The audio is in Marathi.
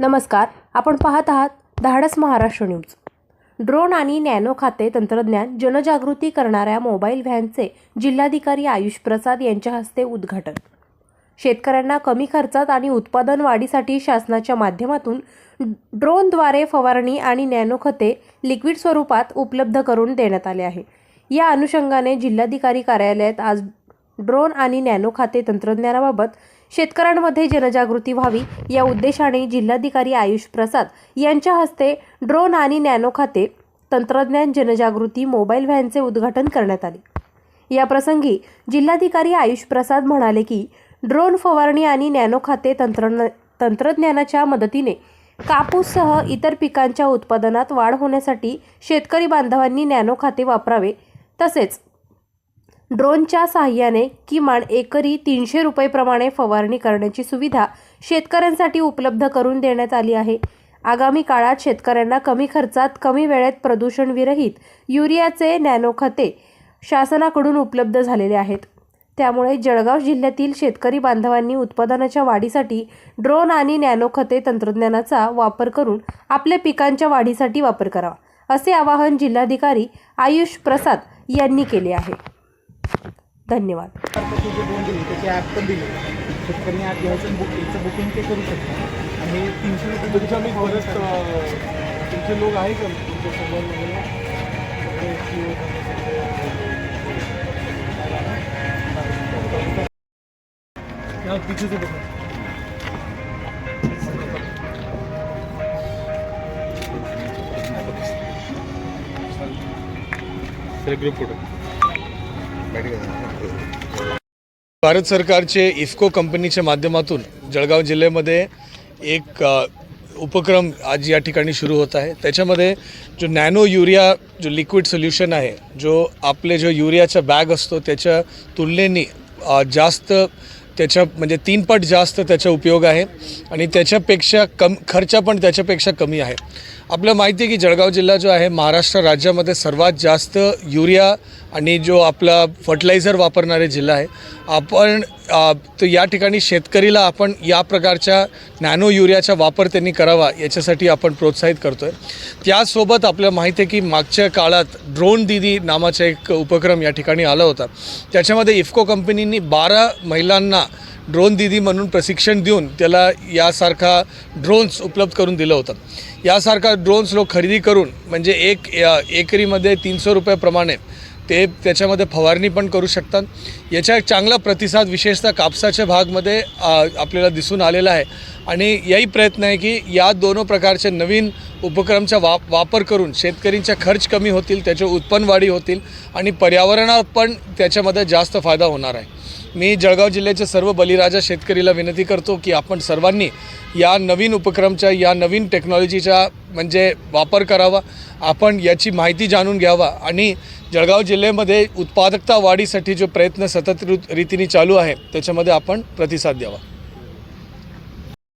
नमस्कार आपण पाहत आहात धाडस महाराष्ट्र न्यूज. ड्रोन आणि नॅनो खाते तंत्रज्ञान जनजागृती करणाऱ्या मोबाईल व्हॅनचे जिल्हाधिकारी आयुष प्रसाद यांच्या हस्ते उद्घाटन. शेतकऱ्यांना कमी खर्चात आणि उत्पादन वाढीसाठी शासनाच्या माध्यमातून ड्रोनद्वारे फवारणी आणि नॅनो खते लिक्विड स्वरूपात उपलब्ध करून देण्यात आले आहे. या अनुषंगाने जिल्हाधिकारी कार्यालयात आज ड्रोन आणि नॅनो खाते तंत्रज्ञानाबाबत शेतकऱ्यांमध्ये जनजागृती व्हावी या उद्देशाने जिल्हाधिकारी आयुष प्रसाद यांच्या हस्ते ड्रोन आणि नॅनो खाते तंत्रज्ञान जनजागृती मोबाईल व्हॅनचे उद्घाटन करण्यात आले. या प्रसंगी जिल्हाधिकारी आयुष प्रसाद म्हणाले की ड्रोन फवारणी आणि नॅनो खाते तंत्र तंत्रज्ञानाच्या मदतीने कापूससह इतर पिकांच्या उत्पादनात वाढ होण्यासाठी शेतकरी बांधवांनी नॅनो खाते वापरावे तसेच ड्रोनच्या साहाय्याने किमान एकरी तीनशे रुपयेप्रमाणे फवारणी करण्याची सुविधा शेतकऱ्यांसाठी उपलब्ध करून देण्यात आली आहे. आगामी काळात शेतकऱ्यांना कमी खर्चात कमी वेळेत प्रदूषणविरहित युरियाचे नॅनो खते शासनाकडून उपलब्ध झालेले आहेत. त्यामुळे जळगाव जिल्ह्यातील शेतकरी बांधवांनी उत्पादनाच्या वाढीसाठी ड्रोन आणि नॅनो खते तंत्रज्ञानाचा वापर करून आपल्या पिकांच्या वाढीसाठी वापर करावा असे आवाहन जिल्हाधिकारी आयुष प्रसाद यांनी केले आहे. धन्यवाद. मार्फत जे दोन दिले त्याची ॲप पण दिली. शेतकऱ्यांनी ॲप घ्यायचं बुक याचं बुकिंग ते करू शकतात. आणि हे तीनशे रुपये तुमच्या मी तुमचे लोक आहे का? तुमच्यासोबत वगैरे या पिछूचे बघा. ग्रुप फोटो भारत सरकारचे इफ्को कंपनीच्या माध्यमातून जळगाव जिल्ह्यामध्ये एक उपक्रम आज या ठिकाणी सुरू होत आहे. त्याच्यामध्ये जो नॅनो युरिया जो लिक्विड सोल्युशन आहे जो आपले जो युरियाचा बॅग असतो त्याच्या तुलनेने जास्त त्याच्या म्हणजे तीन पट जास्त त्याचा उपयोग आहे आणि त्याच्यापेक्षा कम खर्च पण त्याच्यापेक्षा कमी आहे. आपलं माहिती आहे की जळगाव जिल्हा जो आहे महाराष्ट्र राज्यामध्ये सर्वात जास्त युरिया आणि जो आपला फर्टिलायझर वापरणारे जिल्हा आहे आपण तर या ठिकाणी शेतकरीला आपण या प्रकारच्या नॅनो युरियाचा वापर त्यांनी करावा याच्यासाठी आपण प्रोत्साहित करतो आहे त्यासोबत आपल्याला माहिती आहे की मागच्या काळात ड्रोन दिदी नावाचा एक उपक्रम या ठिकाणी आला होता. त्याच्यामध्ये इफ्को कंपनीनी बारा महिलांना ड्रोन दिदी म्हणून प्रशिक्षण देऊन त्याला यासारखा ड्रोन्स उपलब्ध करून दिलं होतं. यासारखा ड्रोन्स लोक खरेदी करून म्हणजे एक एकरीमध्ये तीनशे रुपयाप्रमाणे ते त्याच्यामध्ये फवारणी पण करू शकतात. याचा एक चांगला प्रतिसाद विशेषतः कापसाच्या भागमध्ये आपल्याला दिसून आलेला आहे. आणि याही प्रयत्न आहे की या दोनों प्रकारचे नवीन उपक्रमचा वा वापर करून शेतकरींचा खर्च कमी होतील त्याचे उत्पन्न वाढी होतील आणि पर्यावरणात पण त्याच्यामध्ये जास्त फायदा होणार आहे. मी जळगाव जिल्ह्याच्या सर्व बलिराजा शेतकरीला विनंती करतो की आपण सर्वांनी या नवीन उपक्रमच्या या नवीन टेक्नॉलॉजीचा म्हणजे वापर करावा. आपण याची माहिती जाणून घ्यावा आणि जळगाव जिल्ह्यामध्ये उत्पादकता वाढीसाठी जो प्रयत्न सतत रीतीने चालू आहे त्याच्यामध्ये आपण प्रतिसाद द्यावा.